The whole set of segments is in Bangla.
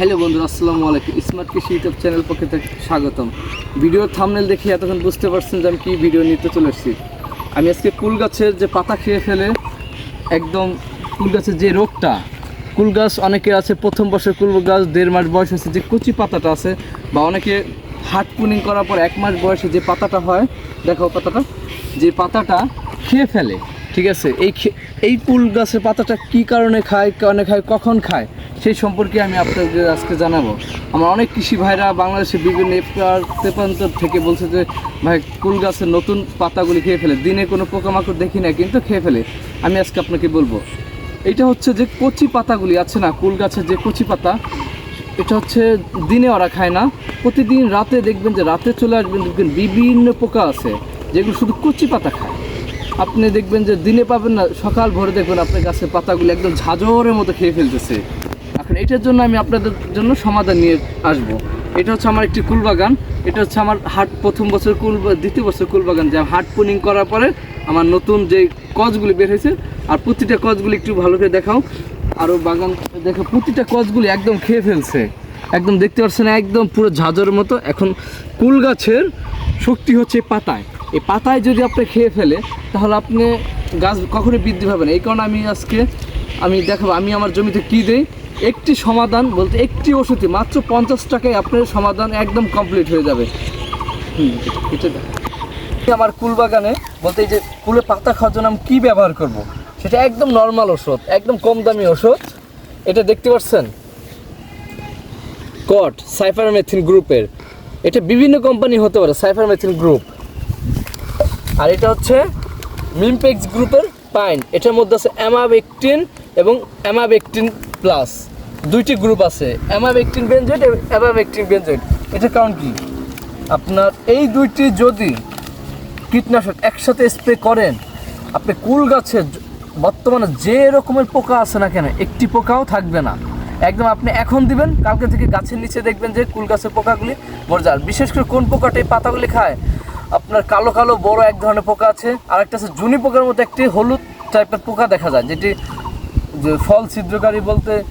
হ্যালো বন্ধুরা, আসসালামু আলাইকুম। স্মার্ট কৃষি ইউটিউব চ্যানেল পক্ষে স্বাগতম। ভিডিও থামনেল দেখে এতক্ষণ বুঝতে পারছেন যে আমি কী ভিডিও নিতে চলে এসেছি। আমি আজকে কুল গাছের যে পাতা খেয়ে ফেলে একদম কুল গাছের যে রোগটা, কুল গাছ অনেকের আছে, প্রথম বছর কুল গাছ দেড় মাস বয়স হয়েছে, যে কচি পাতাটা আছে, বা অনেকে হাট পুনিং করার পর এক মাস বয়সে যে পাতাটা হয়, দেখাও পাতাটা, যে পাতাটা খেয়ে ফেলে, ঠিক আছে? এই এই কুল গাছের পাতাটা কি কারণে খায় কারণে খায়, কখন খায়? সেই সম্পর্কে আমি আপনাদের আজকে জানাব। আমার অনেক কৃষি ভাইরা বাংলাদেশের বিভিন্ন তেপান্তর থেকে বলছে যে, ভাই, কুল গাছের নতুন পাতাগুলি খেয়ে ফেলে। দিনে কোনো পোকামাকড় দেখি না, কিন্তু খেয়ে ফেলে। আমি আজকে আপনাকে বলব। এটা হচ্ছে যে কচি পাতাগুলি আছে না, কুল গাছের যে কচি পাতা, এটা হচ্ছে দিনে ওরা খায় না। প্রতিদিন রাতে দেখবেন যে রাতে চলে আসবেন, দেখবেন বিভিন্ন পোকা আছে, যেগুলো শুধু কচি পাতা খায়। আপনি দেখবেন যে দিনে পাবেন না, সকাল ভোরে দেখবেন আপনার গাছের পাতাগুলো একদম ঝাঁঝরের মতো খেয়ে ফেলতেছে। এখন এটার জন্য আমি আপনাদের জন্য সমাধান নিয়ে আসব। এটা হচ্ছে আমার একটি কুলবাগান। এটা হচ্ছে আমার হাট প্রথম বছর কুল, দ্বিতীয় বছর কুলবাগান। যে হাট পুনিং করার পরে আমার নতুন যে কচগুলি বের হয়েছে, আর প্রতিটা কচগুলি একটু ভালো করে দেখাও। আরও বাগান, দেখো, প্রতিটা কচগুলি একদম খেয়ে ফেলছে। একদম দেখতে পাচ্ছেন, একদম পুরো ঝাঁঝরের মতো। এখন কুল গাছের শক্তি হচ্ছে পাতায়। এই পাতায় যদি আপনি খেয়ে ফেলে, তাহলে আপনি গাছ কখনোই বৃদ্ধি পাবে না। এই কারণে আমি আজকে, আমি দেখাবো, আমি আমার জমিতে কী দিই একটি সমাধান বলতে একটি ওষুধই, মাত্র পঞ্চাশ টাকায় আপনার সমাধান একদম কমপ্লিট হয়ে যাবে। হুম আমার কুল বাগানে বলতে যে কুলে পাতা খাওয়ার জন্য আমি কী ব্যবহার করব। সেটা একদম নর্মাল ওষুধ, একদম কম দামি ওষুধ। এটা দেখতে পাচ্ছেন? কট সাইফারমেথিন গ্রুপের এটা বিভিন্ন কোম্পানি হতে পারে সাইফারমেথিন গ্রুপ আর এটা হচ্ছে মিমপেক্স গ্রুপের পাইন এটার মধ্যে আছে অ্যামাবেকটিন এবং অ্যামাবেকটিন প্লাস দুইটি গ্রুপ আছে অ্যামাবেকটিন বেনজয়েড এবং অ্যামাবেকটিন বেনজয়েড এটার কারণ কি? আপনার এই দুইটি যদি কীটনাশক একসাথে স্প্রে করেন, আপনি কুল গাছের জ- বর্তমানে যে রকমের পোকা আছে না কেন, একটি পোকাও থাকবে না। একদম আপনি এখন দিবেন, কালকে থেকে গাছের নিচে দেখবেন যে কুল গাছের পোকাগুলি মরে যায় বিশেষ করে কোন পোকাটা এই পাতাগুলি খায়? আপনার কালো কালো বড় এক ধরনের পোকা আছে আর একটা আছে জুনি পোকার মধ্যে একটি হলুদ টাইপের পোকা দেখা যায়, যেটি যে ফল ছিদ্রকারী বলতে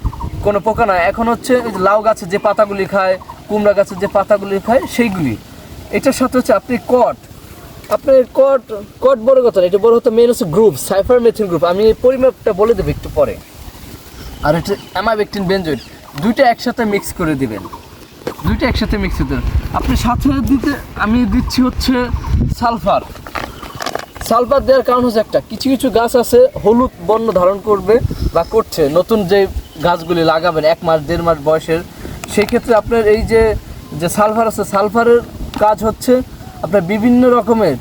কোনো পোকা নয়। এখন হচ্ছে লাউ গাছের যে পাতাগুলি খায়, কুমড়া গাছের যে পাতাগুলি খায়, সেইগুলি। এটার সাথে হচ্ছে আপনি কট। আপনার কট কট বড় কথা এটা বড় হতো মেন হচ্ছে গ্রুপ সাইফার মেথিন গ্রুপ আমি এই পরিমাপটা বলে দেবো একটু পরে। আর এটা অ্যামাবেকটিন বেনজয়েড দুইটা একসাথে মিক্স করে দিবেন। দুইটা একসাথে মিক্স করে দেবেন। আপনি সাথে দিতে, আমি দিচ্ছি হচ্ছে সালফার। সালফার দেওয়ার কারণ হচ্ছে একটা। কিছু কিছু গাছ আছে হলুদ বর্ণ ধারণ করবে বা করছে। নতুন যে গাছগুলি লাগাবেন, এক মাস, দেড় মাস বয়সের। সেই ক্ষেত্রে আপনার এই যে যে সালফার আছে, সালফারের কাজ হচ্ছে আপনার বিভিন্ন রকমের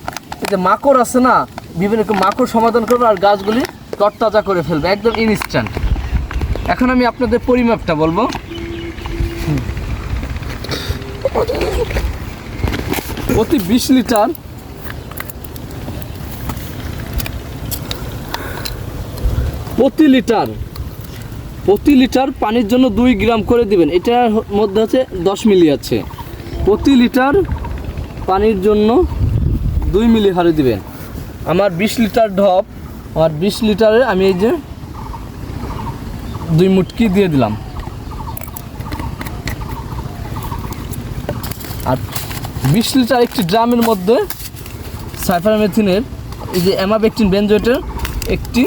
যে মাকড় আছে না, বিভিন্ন রকম মাকড় সমাধান করবে আর গাছগুলি তরতাজা করে ফেলবে, একদম ইনস্ট্যান্ট এখন আমি আপনাদের পরিমাপটা বলব। প্রতি বিশ লিটার প্রতি লিটার প্রতি লিটার পানির জন্য দুই গ্রাম করে দিবেন। এটার মধ্যে হচ্ছে দশ মিলি আছে। প্রতি লিটার পানির জন্য দুই মিলি হারে দিবেন। আমার বিশ লিটার ঢপ, আমার বিশ লিটারে আমি এই যে দুই মুটকি দিয়ে দিলাম। আর বিশ লিটার একটি ড্রামের মধ্যে সাইফারমেথিনের এই যে অ্যামাবেকটিন বেনজয়েটের একটি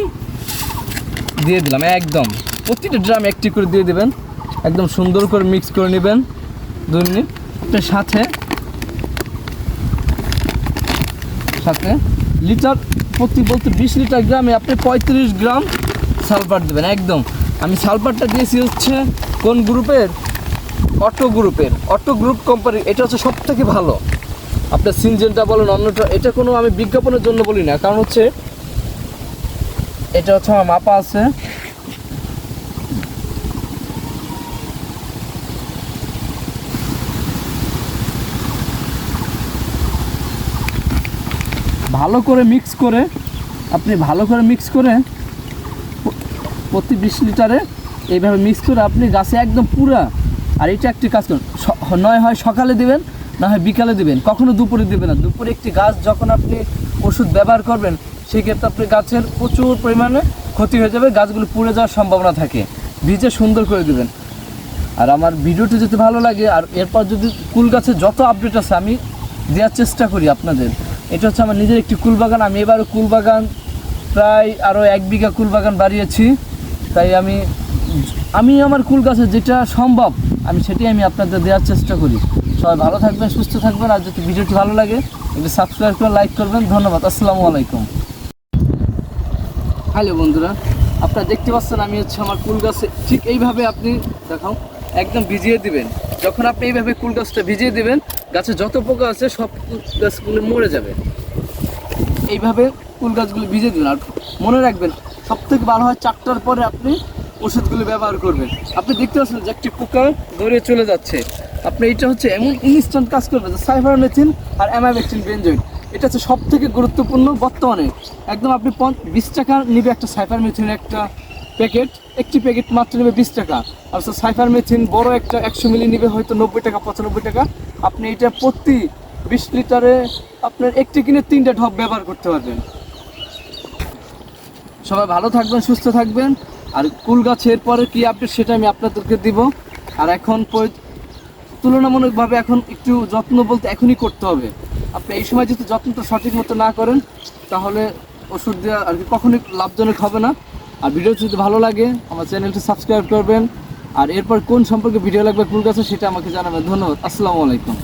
দিয়ে দিলাম, একদম। প্রতিটা ড্রাম একটি করে দিয়ে দেবেন। একদম সুন্দর করে মিক্স করে নেবেন দুই মিনিট সাথে সাথে লিটার প্রতি বলতে বিশ লিটার গ্রামে আপনি পঁয়ত্রিশ গ্রাম সালফার দেবেন, একদম। আমি সালফারটা দিয়েছি হচ্ছে কোন গ্রুপের অটো গ্রুপের অটো গ্রুপ কোম্পানি এটা হচ্ছে সব থেকে ভালো। আপনার সিনজেনটা বলেন, অন্যটা, এটা কোনো আমি বিজ্ঞাপনের জন্য বলি না, কারণ হচ্ছে এটা হচ্ছে আমার মাপা আছে। ভালো করে মিক্স করে, আপনি ভালো করে মিক্স করে প্রতি বিশ লিটারে এইভাবে মিক্স করে আপনি গাছে একদম পুরা, আর এটা একটি কাজ করুন নয় হয় সকালে দিবেন, না হয় বিকালে দিবেন, কখনো দুপুরে দিবেন না। দুপুরে একটি গাছ যখন আপনি ওষুধ ব্যবহার করবেন সেই ক্ষেত্রে আপনি গাছের প্রচুর পরিমাণে ক্ষতি হয়ে যাবে, গাছগুলো পুড়ে যাওয়ার সম্ভাবনা থাকে। ভিজে সুন্দর করে দিবেন। আর আমার ভিডিওটি যদি ভালো লাগে, আর এরপর যদি কুল গাছের যত আপডেট আছে, আমি দেওয়ার চেষ্টা করি আপনাদের। এটা হচ্ছে আমার নিজের একটি কুলবাগান। আমি এবারও কুলবাগান প্রায় আরও এক বিঘা কুলবাগান বাড়িয়েছি। তাই আমি আমি আমার কুল গাছে যেটা সম্ভব, আমি সেটাই আমি আপনাদের দেওয়ার চেষ্টা করি। সবাই ভালো থাকবেন, সুস্থ থাকবেন, আর যদি ভিডিওটি ভালো লাগে একটু সাবস্ক্রাইব করে লাইক করবেন। ধন্যবাদ, আসসালামু আলাইকুম। হ্যালো বন্ধুরা, আপনারা দেখতে পাচ্ছেন আমি হচ্ছে আমার কুল গাছে ঠিক এইভাবে আপনি দেখাও, একদম ভিজিয়ে দিবেন। যখন আপনি এইভাবে কুল গাছটা ভিজিয়ে দেবেন, গাছে যত পোকা আছে সব গাছগুলো মরে যাবে। এইভাবে কুল গাছগুলো ভিজিয়ে দিবেন। আর মনে রাখবেন সব থেকে ভালো হয় চারটার পরে আপনি ওষুধগুলো ব্যবহার করবেন। আপনি দেখতে পাচ্ছেন যে একটি পোকা ধরে চলে যাচ্ছে। আপনি এটা হচ্ছে এমন ইনস্ট্যান্ট কাজ করবে যে সাইফারমেথিন আর অ্যামাভেক্টিন বেনজয়েড এটা হচ্ছে সব থেকে গুরুত্বপূর্ণ বর্তমানে। একদম আপনি পঞ্চ- বিশ টাকা নিবে একটা সাইফারমেথিনের একটা প্যাকেট, একটি প্যাকেট মাত্র নেবে বিশ টাকা। আর সাইফারমেথিন বড় একটা একশো মিলি নেবে হয়তো নব্বই টাকা, পঁচানব্বই টাকা। আপনি এটা প্রতি বিশ লিটারে আপনার একটি কিনে তিনটা ঢপ ব্যবহার করতে পারবেন। সবাই ভালো থাকবেন, সুস্থ থাকবেন। আর কুল গাছের পরে কি আপডেট সেটা আমি আপনাদেরকে দিব। আর এখন তুলনামূলকভাবে এখন একটু যত্ন বলতে এখনই করতে হবে। আপনি এই সময় যদি যত্নটা সঠিক মতো না করেন, তাহলে ওষুধ দেওয়া আর কি কখনোই লাভজনক হবে না। আর ভিডিও যদি ভালো লাগে, আমার চ্যানেলটি সাবস্ক্রাইব করবেন। আর এরপর কোন সম্পর্কে ভিডিও লাগবে কুল গাছে সেটা আমাকে জানাবেন। ধন্যবাদ। আসসালামু আলাইকুম।